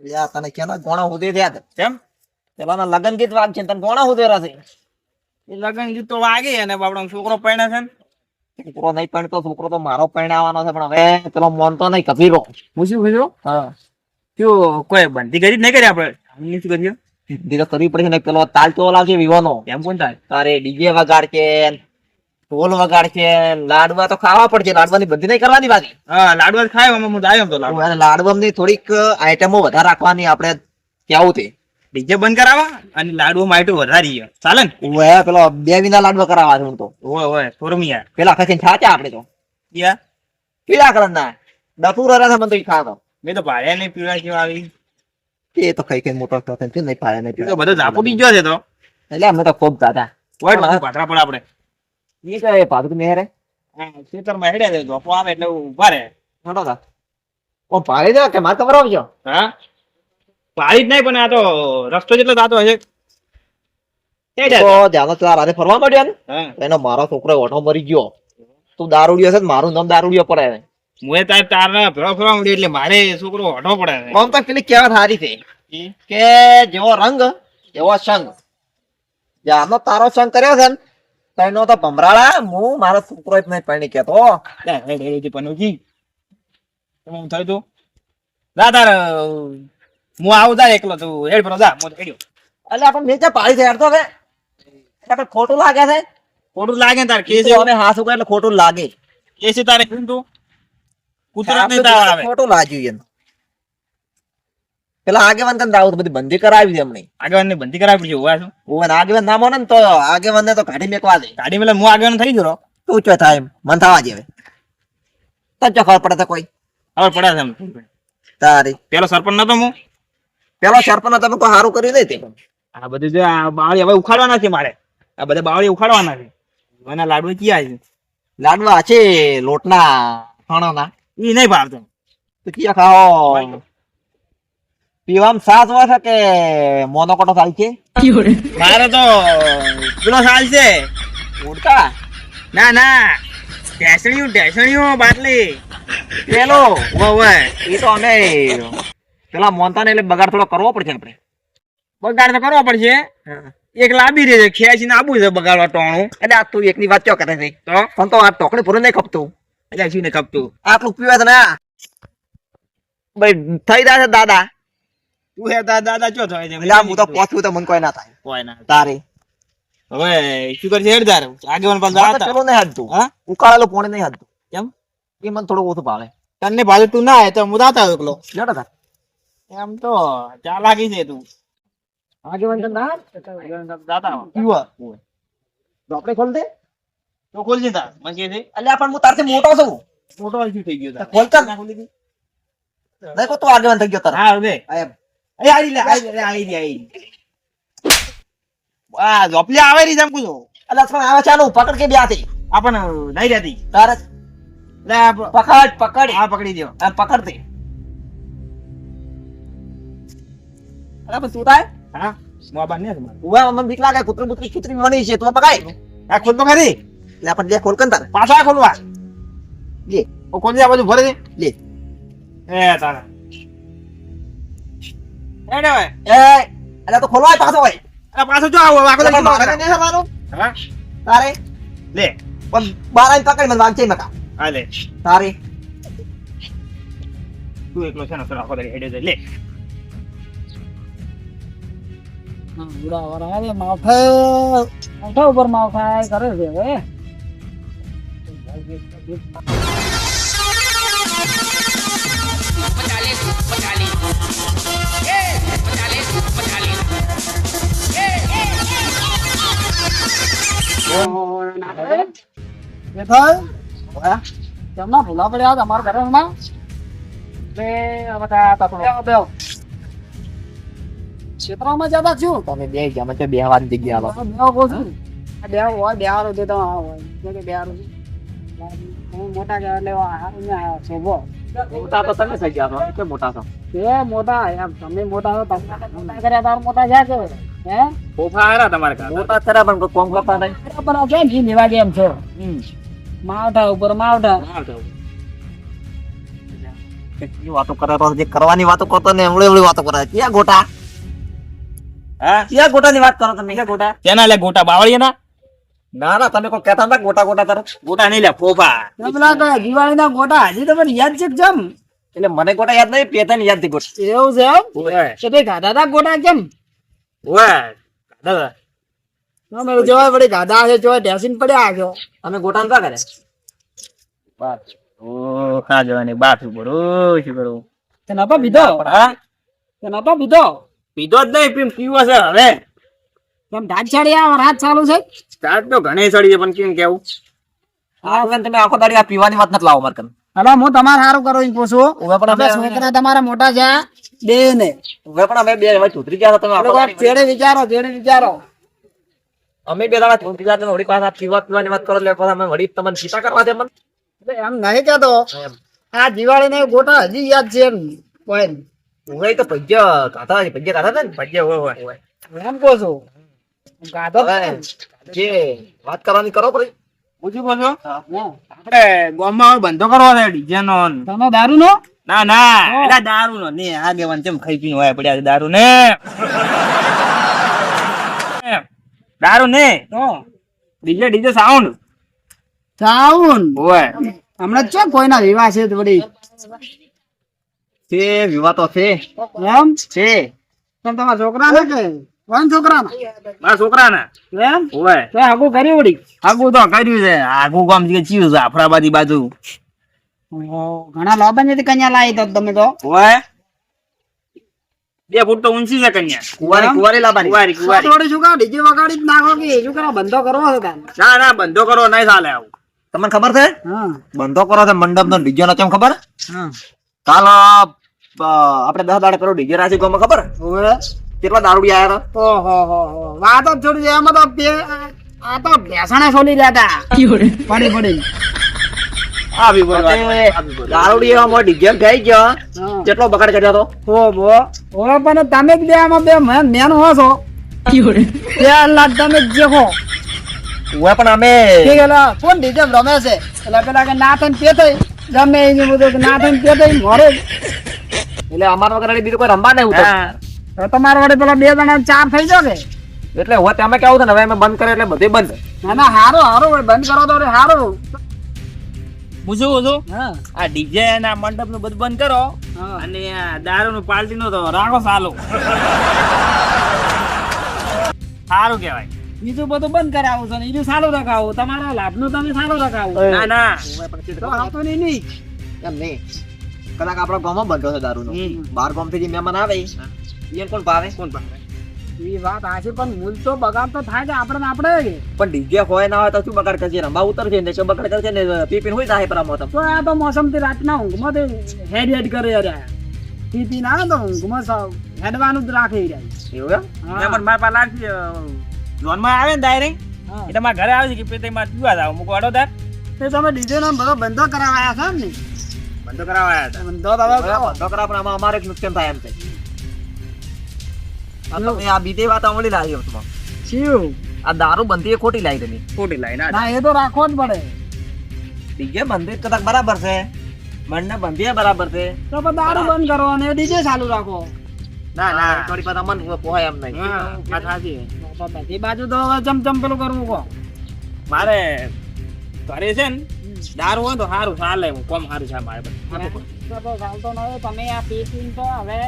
યા તને કેના ગોણા હુદે થયા તે કેમ? પેલાના લગન ગીત વાગ છે તને ગોણા હુદે રહેશે એ લગન ગીત તો વાગે અને બાપડો છોકરો પરણે છે ને. છોકરો નહીં પરણતો છોકરો તો મારો પરણાવવાનો છે પણ હવે પેલો મોનતો નહીં કબીરો પૂછ્યું પૂછ્યું? હા. શું કોઈ બંધી કરી નહીં કરી આપણે? આમની શું કરીએ ધીરે કરવી પડશે ને પેલો તાલ તો લાવશે વિવાનો એમ કોણ થાય તારે ડીજે વગાડ છે ઢોલ વગાડ છે લાડવા તો ખાવા પડશે લાડવાની બધી નહીં કરવાની બાકી. હા લાડવા ખાય હું તો તો લાડવા. ની થોડીક આઈટમો વધારે રાખવાની આપણે કેવું તે. ડીજે બંધ કરાવવા અને લાડુ વધારી ગયો ચાલે ને? ઓવે, પેલો બે વિના લાડવા કરાવવા છે હું તો. ઓય ઓય સોરમિયા પેલા ખસીને છાચા આપણે તો. યા? પીળા કલરના. ડફુર રહ્યા મને તો ખાતો મેં તો ભાડ્યા નહીં પીવા કેવા આવી. એ તો કઈ કઈ મોટો થતો છે નહીં પાડે નહીં તો બધો ઝાપુ બીજો છે તો. એટલે અમે તો ખૂબ દાદા ઓય પાથરા પડે આપણે. એ કઈ પાછું મેરે હા ખેતરમાં હેડ્યા છે ધોપો આવે એટલે ઊભા રહે. નડો તા ઓ પાડી દે કે માર ખબર આવજો હા? પાડી જ નહીં પણ આ તો રસ્તો જેટલો થતો હશે. ફરવા માંડ્યો ને? એનો મારો છોકરો ઓઠો મરી ગયો. તું દારૂડિયો છે મારું નામ દારૂડિયો પડે મુએ તાર તારને ફરવા ફેરવા માંડ્યો એટલે મારે છોકરો હટો પડે. આમ તો પેલી કહેવત સારી છે. કે જેવો રંગ એવો સંગ. જાનો તારો સંગ કર્યો છે ને તો તો ભમરાળા હું મારો છોકરો જ નહીં પાણી કેતો પનુજી. હું થયું તું? જા તાર, હું આવું તાર એકલો તું. હેડ પર જા હું હેડ્યો. એટલે આપણે નીચે પાડી છે યાર તો કે આપણે ખોટું લાગે છે? ખોટું લાગે તાર કેસ. અમે હાથ ઉગાડ એટલે ખોટું લાગે. કેસી તારે તું? કુતરા નહીં આવે. ખોટું લાગ્યું એમ. પેલા આગેવાન કન દાવું બધી બંધી કરાવી દે એમની આગેવાનની બંધી કરાવી પડશે હોવા છું આગેવાન ના માને તો આગેવાન ને તો કાઢી મેકવા દે. કાઢી મેલે હું આગેવાન થઈ ગયો તું ચો થાય એમ? મન થવા જેવે તને ચો ખબર પડે તો કોઈ. ખબર પડે છે તારી. પેલો સરપંચ નતો હું? પેલો સરપંચ નતો કોઈ સારું કરી દે તે. આ બધું જો આ બાવળી હવે ઉખાડવાના છે મારે. આ બધા બાવળી ઉખાડવાના છે એના લાડુ ક્યાં છે? લાડવા છે લોટના ખાણાના એ નહીં ભાવતો. તો ક્યાં ખાઓ? પીવામાં સાસ હોય છે કે મોનોકોટો સાલ છે? મારે તો પેલો સાલ છે. ઉડતા? ના ના. ઢેસણિયું ઢેસણિયું બાટલી. પેલો? ઓવે એ તો અમે પેલા મોનતા ને એટલે બગાડ થોડો કરવો પડશે આપણે. બગાડ તો કરવો પડશે. એક લાંબી રહે છે ખેંચીને આબુ છે બગાડવા ટોણું. એટલે આ તું એકની વાત ચો કરે છે? તો? પણ તો આ ટોકડી પૂરું નહીં ખપતું એટલે શું નહીં કપતું? આટલું પીવા છે ને? ભાઈ થઈ રહ્યા છે દાદા. તું હે દાદા દાદા ચો થાય છે? એટલે હું તો પહોંચવું તો મને કોઈ ના થાય. કોઈ ના તારે. હવે શું કરશે હેડ આગેવાન પાસે મને તો. નહીં હાલતું હા? ઉકાળેલું પોણી નહીં હાલતું કેમ? એ મને થોડું ઓછું ભાવે. તને બાજુ તું ના તો હું દાતા એકલો. લેડો એમ તો ચાલાકી છે તું. આગેવાન છે ના દાતા આપણે ખોલ દે. તો તાર. મને છે. અલ્યા પણ હું તારથી મોટો છું. મોટો થઈ ગયો તાર. ખોલ નહીં તું આગેવાન થઈ ગયો તાર. હા હવે. ઝોપલી આવે રહી જેમ કુછો. અલ્યા પણ આવે ચાલો પકડ કે બ્યાથી? આપણ નહીં રહેતી. તારે? લે આ પ- પકડ પકડ. આ પકડી દો આ પકડ તે. અલ્યા પણ તું થાય હા? મોં ને. ઉવા મને બીક લાગે કુતરી બુતરી કૂતરી મળી છે તો પકાય. આ ખોલ તો ખરી લે પણ લે ખોલ કન તારે. પાછા ખોલવા. લે. ઓ કોણ આ બધું ભરે લે. એ તારા. એ ને ભાઈ? એ અલ્યા તો ખોલવાય પાછો હોય અરે પાછો જો આવો આખો પણ મારે નહીં હવાનું હા? તારે? લે. પણ બાર આવીને પકડ મને વાગજે મકા આ લે. તારે? તું એકલો છે ને પેલો આખો દાડો હેડે જાય. લે. માથા ઉપર માથા કરે છે હવે. કેમના ભૂલા પડ્યા તમારા ઘરમાં બે બધા તકડો ક્ષેત્રમાં જતા છું તમે બે ગયા મને બે વાર જગ્યા આલો બે કહું છું બે હોય બે હોય જો કે બે છે. હું મોટા એટલે હારું ને આ શોભો મોટા તો તમે થઈ ગયા છો એટલે મોટા છો એ મોટા એમ તમે મોટા છો તમે મોટા કર્યા તાર મોટા છે કે હે ફોફા આરા તમારે કા મોટા ખરા પણ કોમ કરતા નહીં બરાબર કે ઘી લેવા ગયા એમ છો માવઠા ઉપર માવઠા કેટલી વાતો કરે તો જે કરવાની વાતો કરતો ને એમળે એમળે વાતો કરે ક્યાં ગોટા હા ક્યાં ગોટાની વાત કરો તમે ક્યાં ગોટા તેના લે ગોટા? બાવળીયા ના ના ના તમે કોઈ કહેતા હતા ગોટા ગોટા તરફ ગોટા નહીં લે ફોફા. પેલા તો દિવાળીના ગોટા હજી તમને યાદ છે કે એટલે મને ગોટા યાદ નહીં પેતા યાદથી ગોટા. એવું છે કે તે ગાધા તા ગોટા કેમ? ઓય દાદા તમે જોવા પડી ગાધા છે જોવા ઢેસીને પડ્યા છો અમે ગોટા નતા કરે બાપ ઓ ખા જવાની બાપ શું કરું શું કરું? તે નતો પીધો? હા. તે નતો પીધો? પીધો જ નહીં પીમ પીવો છે હવે. કેમ રાત છાડી આ રાત ચાલુ છે? સ્ટાર્ટ તો ઘણી ચડી છે પણ કેમ કેવું? આ વખતે તમે આખો દાડી આ પીવાની વાત નથી લાવો મારે કન. હું તમારે સારું કરો એમ પૂછું હવે પણ અમે છોકરા તમારા મોટા છે બે ને હવે પણ અમે બે હવે ચૂતરી ગયા તમે આખો દાડી. વિચારો ચેડે વિચારો. અમે બે દાડા ચૂતરી ગયા હતા વળી પાછા પીવા પીવાની વાત કરો એટલે પાછા અમે વળી તમને સીતા કરવા દે મને. એટલે એમ નહીં કેતો આ દિવાળી ને ગોટા હજી યાદ છે એમ કોઈ હું તો પૈયા કાઢા કાઢા ને? ભજ્યા હોય હોય એમ કહું છું ગાધો જે વાત કરવાની કરો પછી પૂછ્યું બોલો. આપણે ગામમાં હવે કરવો છે ડીજે નો. તમે દારૂ નો ના. ના એટલે દારૂ નો ને આ કેમ ખાઈ પીને હોય પડ્યા દારૂ ને દારૂ ને તો. DJ DJ sound sound? હોય. હમણાં છે કોઈના વિવાહ છે વળી? છે વિવાહ તો છે. એમ? છે. તમે તમારા છોકરા ને કે? કોણ છોકરા મારા છોકરા એમ? હોય તો આગું કર્યું વળી. આગું તો કર્યું છે. આગું ગામ જે ચીયું છે આફરાબાદી બાજુ. ઘણા લોબનથી કન્યા લાવી તો તમે તો. હોય બે ફૂટ તો ઊંચી છે કન્યા. કુંવારી કુંવારી લાવવાની કુવારી કુવારી. થોડી શું કહો? ડીજે વગાડી નાખો કે શું કરો? બંધો કરવો છે તાન ના ના બંધો કરો નહીં ચાલે આવું. તમને ખબર છે? હા. બંધો કરો છે મંડપ નો ડીજે નો કેમ ખબર? હા. કાલ આપડે આપણે દસ દાડે પેલો ડીજે રાશી ગમે ખબર? ઓવે કેટલા દારૂડિયા આવ્યા હતા? ઓહો હો હો. વાત જ છોડી એમાં તો બે આ તો ભેસણે છોડી રહ્યા હતા. પડી પડી. આવી બોલ ડીજે ગયો. કેટલો બગાડ કર્યો હતો? ઓ બો ઓવે પણ તમે બે આમાં બે મેન મેન હો છો. બે લાખ તમે જે હો. ઓય પણ અમે કે એલા કોણ ડીજે રમે છે? એટલે પેલા કે ના થઈને તે થઈ. ગમે બધું ના થઈને તે થઈ મોરે એટલે અમારા વગર બીજું કોઈ રમવા નહીં. તો તમારા વડે પેલા બે જણા ચાર થઈ જાવ કે? એટલે હવે તમે કેવું છે ને હવે અમે બંધ કરે એટલે બધું બંધ. ના ના હારો હારો બંધ કરો તો હારો. પૂછું પૂછું હા. આ ડીજે ના મંડપનું બધું બંધ કરો અને દારૂ નું પાર્ટી નો તો રાખો સાલો સારું કેવાય બીજું બધું બંધ કરાવું છે ને બીજું સારું રખાવું. તમારા લાભનું તમે સારું રખાવું. ના ના. તો આવતો નહીં નહીં. એમ નહીં. કદાચ આપણા ગામમાં બંધો થશે દારૂ હમ. બાર ગામથી જે મહેમાન આવે એને કોણ ભાવે? કોણ ભાવે? એ વાત આશે પણ મૂલ તો બગાડ તો થાય છે આપણે આપણે. પણ ડીજે હોય ના હોય તો શું બગાડ કરશે રમવા ઉતરશે ને શું બગાડ કરશે ને પીપીન હોય જાય પરા મોતમ તો. આ તો મોસમથી રાતના ઊંઘમાં તો હેડ હેડ કરે યાર. પીપી ના તો ઊંઘમાં સાવ હેડવાનું જ રાખે યાર. એવું એમ. પણ મારા પાસે લાગતી લોનમાં આવે ને ડાયરેક્ટ એટલે મારા ઘરે આવે છે કે પેતે માં પીવા જાવ. મૂકો અડો તાર. તે તમે ડીજે નો બધો બંધો કરાવાયા છો ને? બંધો કરાવાયા હતા. બંધો તો બંધો કરા. પણ આમાં અમારે નુકસાન થાય એમ છે. આ બીજી વાત અમલી લાવી તમે શિવ. આ દારૂ બંધી એ ખોટી લાવી તમે ખોટી લાઈન ના એ તો રાખવો જ પડે. ડીજે બંધી કદાચ બરાબર છે. બંને બંધી બરાબર છે. તો પછી દારૂ બંધ કરો અને ડીજે ચાલુ રાખો. ના ના થોડી પાસે અમને પોહાય એમ નહીં. વાત સાચી બધી બાજુ તો ચમ પેલું કરવું કહો. મારે ઘરે છે ને દારૂ હોય તો સારું ચાલે હું કોમ સારું છે મારે બધું. તમે આ પી પીને તો હવે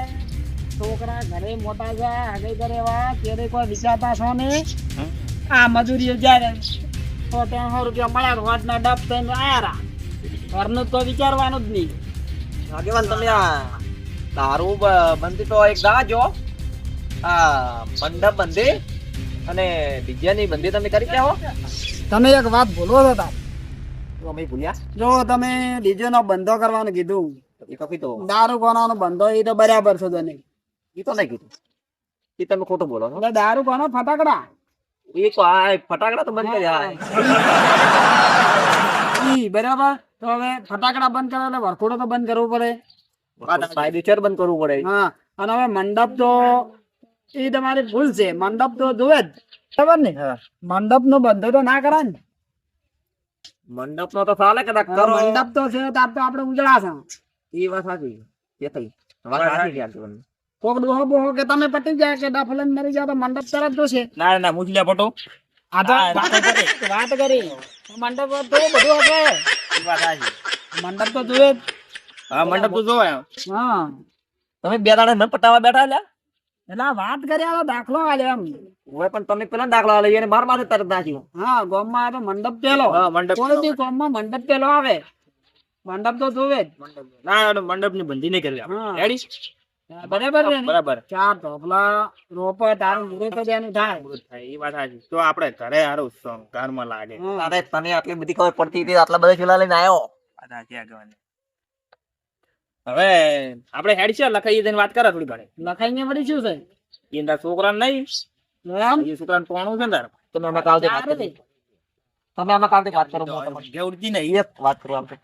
છોકરા ઘરે મોટા છે આગળ કરે વા ત્યારે કોઈ વિચારતા છો ને આ મજૂરી જ્યારે તો ત્રણસો રૂપિયા મળ્યા રોજના ડબ થઈને આયા રા ઘરનું તો વિચારવાનું જ નહીં. આગેવાન તમે આ દારૂ બંધી તો એક દાજો આ મંડપ બંધી અને બીજાની બંધી તમે કરી કહો તમે એક વાત ભૂલો છો તાર. તો અમે ભૂલ્યા. જો તમે ડીજે નો બંધો કરવાનું કીધું. એ તો કીધું. દારૂ કોનાનો બંધો એ તો બરાબર છે તને. એ તો નહીં કીધું. એ તમે ખોટું બોલો છો. દારૂ કોનો? ફટાકડા? એ તો આ ફટાકડા તો બંધ કર્યા. ઈ બરાબર? તો હવે ફટાકડા બંધ કરવા એટલે વરખોડો તો બંધ કરવું પડે. ફાયદેસર બંધ કરવું પડે. હા અને હવે મંડપ તો એ તમારી ભૂલ છે. મંડપ તો જોવે જ. ખબર ને? મંડપ નો બંધો તો ના કરાય ને. મંડપ નો તો ચાલે કદાચ કરો. મંડપ તો છે તાર તો આપણે ઉજળા છે. એ વાત સાચી એ થઈ વાત સાચી આગેવાનની. કોક ડોહો બોહો કે તમે પટી જાય કે ડફલન મરી જાવ તો મંડપ તરત જોશે. ના ના મુજલ્યા પટો આ તો વાત કરી. મંડપ તો બધું હશે. એ વાત સાચી. મંડપ તો જોવે હા મંડપ તો જોવાય. હા. તમે બે દાડે ન પટાવા બેઠા લ્યા? એટલે વાત કરી દાખલો આલ્યો એમ. ઓય પણ તમે પેલા દાખલા લઈ એને માર માથે તરત નાખ્યો. હા ગામમાં માં મંડપ પેલો. હા મંડપ કોઈ મંડપ પેલો આવે. મંડપ તો જોવે જ. ના મંડપની બંધી નહીં કરી. રેડી બરાબર ને? બરાબર. ચાર ધોપલા રોપ તારું મુહૂર્ત જ એનું થાય થાય, એ વાત સાચી. તો આપણે ઘરે હારું ઘરમાં લાગે. અરે તને આટલી બધી ખબર પડતી હતી આટલા બધા ચૂલા લઈને આવ્યો વાત સાચી આગેવાની. હવે આપણે હેડ છે લખાઈ જઈને વાત કરે થોડી ઘણી. લખાઈને વળી શું થાય? ઈ છોકરા નહીં. એ છોકરા પોણું છે ને તારે? તમે અમે કાલથી વાત સારું તમે અમે કાલથી વાત કરો. વાત કરો આપણે.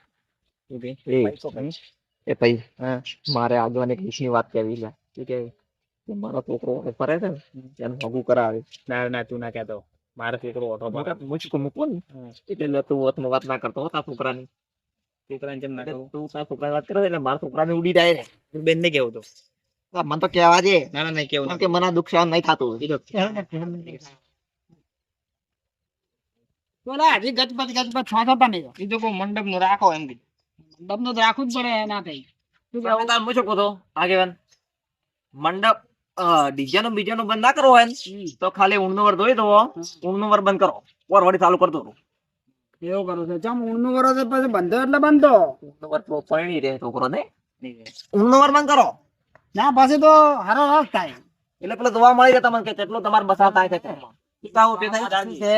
એ ભાઈ મારે એક વિષયની વાત કહેવી છે. કે કે મારો છોકરો ફરે છે એનું હગું કરાવે. ના ના તું ના કહેતો. મારો છોકરો ઓટો મુચકો મૂકો ને? એટલે તું વતમાં વાત ના કરતો તા છોકરાની. છોકરાને જેમ ના કરું તું તારા છોકરાની વાત કરે છે એટલે મારા છોકરાને ઉડી જાય ને બેન ને કેવું તો. મને તો કહેવા દે. ના ના નહીં કેવું કે મને દુઃખ સહન નહીં થતું. બોલા હજી ગજપત ગજપત છો છોછતા નહીં. તો કોઈ મંડપનું રાખો એમ કીધું મંડપનું તો રાખવું જ પડે ના થઈ શું તમે કહું છું, આગેવાન મંડપ ડીજાનો બીજાનો બંધ ના કરવો હોય તો ખાલી ઊંડનો વર ધોઈ દો ઊંડનો વર બંધ કરો ઓર વળી ચાલુ કરતો રહો. એવું કરો છે ચમ ઊંડનું વરો છે પછી બંધો એટલે બંધો ઊંડનો વર તો પરણી રહે છોકરો ને ઊંડનો વર બંધ કરો ના પછી તો હારો રસ થાય એટલે પેલો દવા મળી જાય તમને કે કેટલો તમારે બસાવ થાય છે. પિતાઓ પિતા શું છે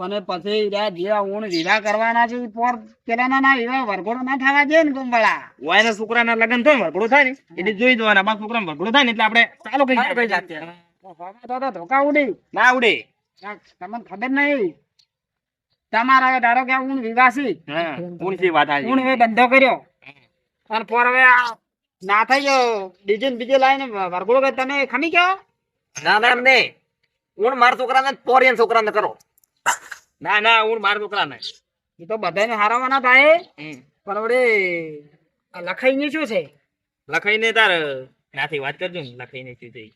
પણ પછી જે ઊંડ વિવાહ કરવાના છે પોર પેલાના ના વિવાહ વરઘોડો ના થવા દે ને ગોમવાળા વાયના છોકરાના લગ્ન થાય ને વરઘોડો થાય ને. એટલે જોઈ દો બાપ છોકરા વરઘોડો થાય ને એટલે આપણે ચાલો કઈ ચાલુ કરી નાખીએ. નાખીએ. તો તો ધોકા ઉડી. ના આવડે તમને ખબર નહીં. તમારા હવે ધારો કે આ વિવાસી. કોણ છે વાત આવી. ઊંડ હવે ધંધો કર્યો. અને પોર હવે ના થઈ ગયો. ને બીજે લાઈને વરઘોડો તમે ખમી ગયો? ના ના એમ નહીં. ઊંડ મારા છોકરાને પોરિયન છોકરાને કરો. ના ના હું મારા છોકરા ને. એ તો બધાને હારવાના થાય પણ હવે આ લખાઈને શું છે? લખાઈને તાર નાથી વાત કરજો ને લખાઈને શું થઈ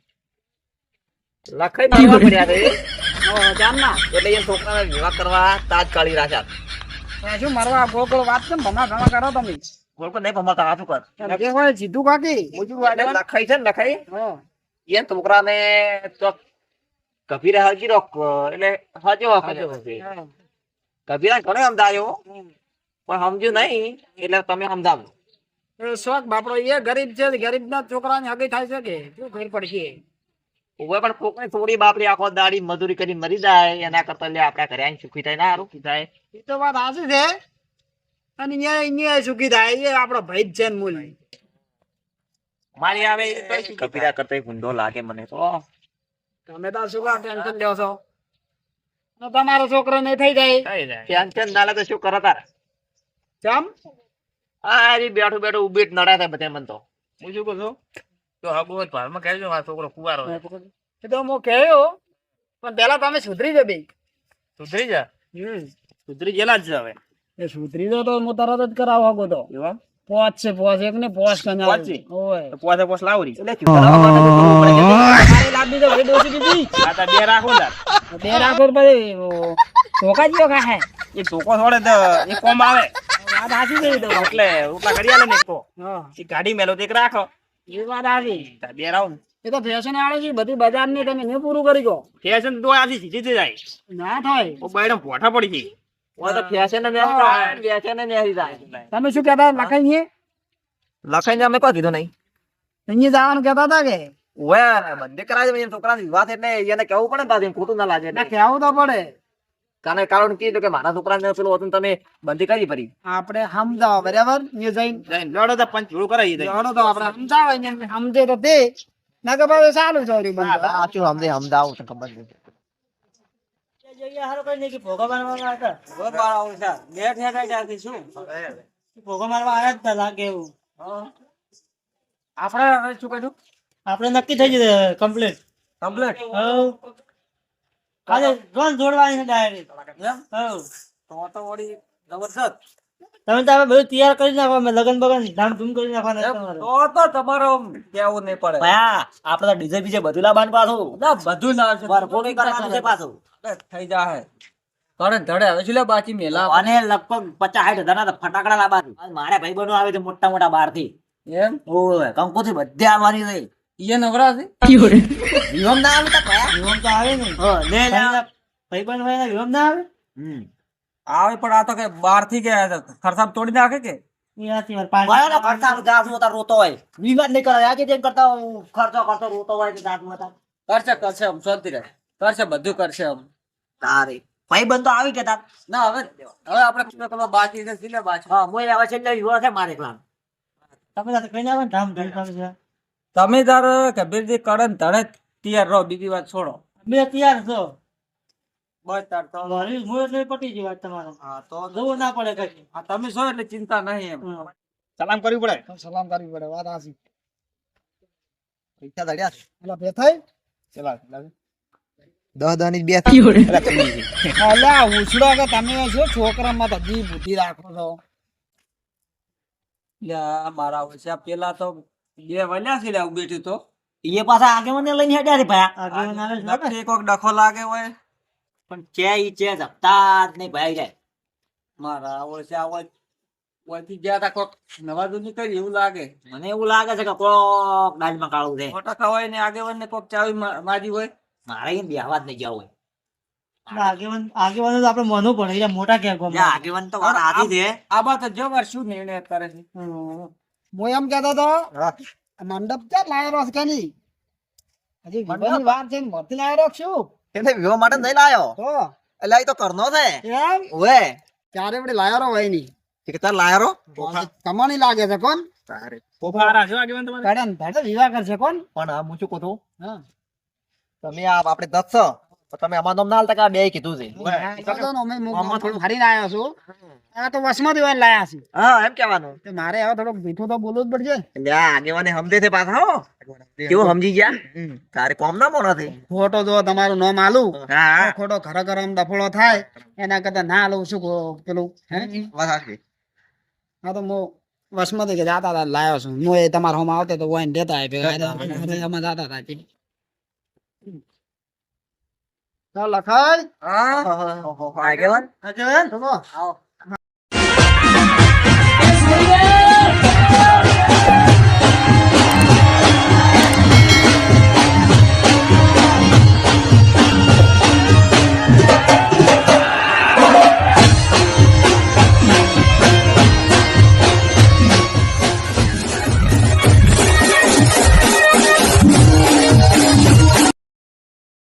લખાઈ મારવા પડ્યા રે ઓ, જામના એટલે એ છોકરાને વિવાહ કરવા તાત્કાલિક રાખ્યા શું મારવા ગોળ ગોળ વાત છે ને ભમા ભમા કરો તમે. નહીં ભમાતા હાથ ઉપર એમ જે હોય સીધું કાકી. લખાઈ છે ને લખાઈ. એ છોકરાને તો કભીરે હાજી રોક એટલે હાજો હાજો હા. ઘણો સમજાયો પણ સમજ્યું નહીં એટલે તમે સમજાવો. શોખ બાપડો એ ગરીબ છે ગરીબ ના છોકરાની હગી થાય છે કે? શું ખબર પડશે? ઉભે પણ કોકની થોડી બાપડી આખો દાડી મજૂરી કરી મરી જાય એના કરતા લે આપડા ઘરે આવીને સુખી થાય ના સુખી થાય. એ તો વાત સાચી છે. અને અહીંયા અહીંયા સુખી થાય એ આપણો ભાઈ જ છે ને મૂળ. મારી આવે કભીરા કરતા ગુંડો લાગે મને તો. તમે તો શું કામ ટેન્શન લ્યો છો. તમારો છોકરો નહીં થઈ જાય. ટેન્શન ના લાગે શું કરો તાર? કેમ આ રી બેઠું બેઠું ઊભી જ નડ્યા થાય બધે મન તો. હું શું કહું છું? તો હગો જ તો ભારમાં કહેજો મારો છોકરો કુવારો છે. એ તો હું કહ્યું પણ પેલા તમે સુધરી જ બે સુધરી જા? હમ. સુધરી ગયેલા જ હવે. એ સુધરી જો તો હું તરત જ કરાવો હગો તો એવા પોચ છે પોચ એક ને પોચ કન્યા પોચ? છે? ઓય. તો પોસે પોસ લાવરી. એટલે ચૂકવવા માટે તો ભાઈ ડોસી દીધી. આ તો બે રાખો ને. તાર. બે રાખો તો પછી ધોકા જીઓ ખાહે એ ધોકો છોડે તો એ કોમ આવે. વાત છે એ તો. એટલે રોટલા કરી આલે ને એક તો. હા. એ ગાડી મેલો તો એક રાખો. એ વાત સાચી તાર બે રાવ ને. એ તો ફેશન વાળો છે બધી બજારની તમે ને પૂરું કરી ગયો ફેશન તો આથી સીધી જાય ના થાય. ઓ બાયડમ પોઠા પડી છે ને ને તમે શું હતા? લખાઈ લખાઈને અમે કોઈ કીધું નહીં. અહીંયા જવાનું કેતા હતા કે? ઓય બંધ કરાય છોકરા વિવાહ એટલે એને કેવું પડે ને ખોટું ના લાગે ના એટલે. તો પડે. કારણ કારણ કીધું કે મારા છોકરાને પેલું હતું ને તમે બંધી કરી પડી આપણે સમજાવો બરાબર? ને જઈને. જઈને લડો તો પંચ જોડું કરાવી દે લડો તો આપણે સમજાવે ને સમજે તો તે. ના કે ભાઈ સારું છે સાચું સમજે સમજાવું છે ખબર નથી શું? કહ્યું આપણે નક્કી થઈ જશે કમ્પ્લીટ કમ્પ્લીટ કાલે ડ્રોન જોડવાની છે ડાયરેક્ટ એમ? તો તો વળી જબરજસ્ત. તમે તો આપણે બધું તૈયાર કરી નાખો અમે લગન બગન ધામધૂમ કરી નાખવાના તો તો તમારો કેવું નહીં પડે. ભાઈ આપણે તો ડીજે બીજે બધું લાવવાનું પાછું ના બધું લાવશે વરઘોડું કરવાનું છે પાછું. થઈ જાય કરે ધડે હવે શું બાકી મેલા? અને લગભગ પચાસ સાઠ હજારના તો ફટાકડા મારે ભાઈ બનો આવે છે મોટા મોટા બારથી એમ? ઓય કંકુ થી બધે આવવાની છે. ઈએ નવરા છે? વિવમ ના આવે તો કયા વિવમ તો આવે ને હો, લે લે. ભાઈબંધ હોય ને વિવમ ના આવે? હમ. આવે પણ આ તો કે બહારથી કે ખરસાબ તોડી નાખે કે? નો રોતો હોય. વિવાદ નહીં કરે આજે જેમ કરતા ખર્ચો કરતો રોતો હોય કરશે કરશે શાંતિ રહે કરશે બધું કરશે આમ. તારે. ભાઈ બંધ તો આવી ગયા તાર. ના હવે હવે આપણે તમે બાકી છે સિલે બાજી. હા મોય આવે છે એટલે વિવાહ છે મારે એકલા તમે સાથે કઈ આવે ને ધામ કરશે તમે તાર કબીરજી કરણ તણે તૈયાર રહો બીજી વાત છોડો. બે તૈયાર છો. બસ તાર તો. મારી મુહૂર્ત નહીં પટી ગઈ વાત તમારે. હા તો જોવું ના પડે કઈ. હા તમે છો એટલે ચિંતા નહીં એમ. સલામ કરવી પડે? સલામ કરવી પડે વાત આસી પૈસા ધડ્યા એટલે બે થઈ ચલા ની બે. અલ્યા ઉછળો કે તમે શું છોકરામાં તો હજી બુદ્ધિ રાખો છો. મારા છે. પેલા તો બે વલ્યા છે લે આવું તો. એ પાછા આગેવાને લઈને હેડ્યા રે કોક ડખો લાગે હોય. પણ છે ઈ છે જપતા જ નહીં ભાઈ જાય. મારા આવડ છે આવડ ઓયથી ગયા તા કોક નવા જૂની કરી એવું લાગે. મને એવું લાગે છે કે કોક દાલમાં કાળું છે. મોટા ખવાય ને આગેવાન ને કોક ચાવી માજી મારી હોય. મારે બે બેહવા જ નહીં જવું હોય? આગેવાન આગેવાન તો આપણે માનવું પડે એટલે મોટા કે આગેવાન તો વાત આધી છે. આ બાત જો વાર શું નિર્ણય કરે છે? હું એમ કેતો તો મંડપ ક્યાં લાયેલો છે કે નહીં? હજી વિવાહની વાર છે ને લાયેલો છે એટલે વિવાહ માટે નહીં લાયો. તો? એટલે તો કરનો છે. એમ? ઓએ ક્યારે આપણે લાયેલો હોય નહીં? કે તાર લાયરો તમારી લાગે છે કોણ? તારે. હારા છે આગેવાન તમારે? ને વિવાહ કરશે કોણ? પણ આ હું શું કહું હા. તમે આ આપણે દસ છો. તમે અમાર નામ ના હાલતા કે આ બે કીધું છે. હા, તો તો અમે થોડું ફરીને આવ્યો છું. આ તો વસમાં દેવા લાયા છે. હા એમ કહેવાનું. તે મારે હવે થોડુંક મીઠું તો બોલવું જ પડશે. એટલે આગેવાને સમજે છે પાછા હો. કેવું સમજી ગયા? તારે કોમ ના મોના છે. ખોટો જો તમારું નામ આલું હા. ખોટો ખરેખર આમ દફળો થાય એના કરતા ના લઉં શું પેલું હે? હા તો હું વસમાંથી કે જાતા હતા લાયો છું. હું એ તમારા હોમ આવતે તો વાઈન દેતા આય અમે જાતા હતા જી. ચાલ લખાય હા આગેવાન આગેવાન ચલો આવો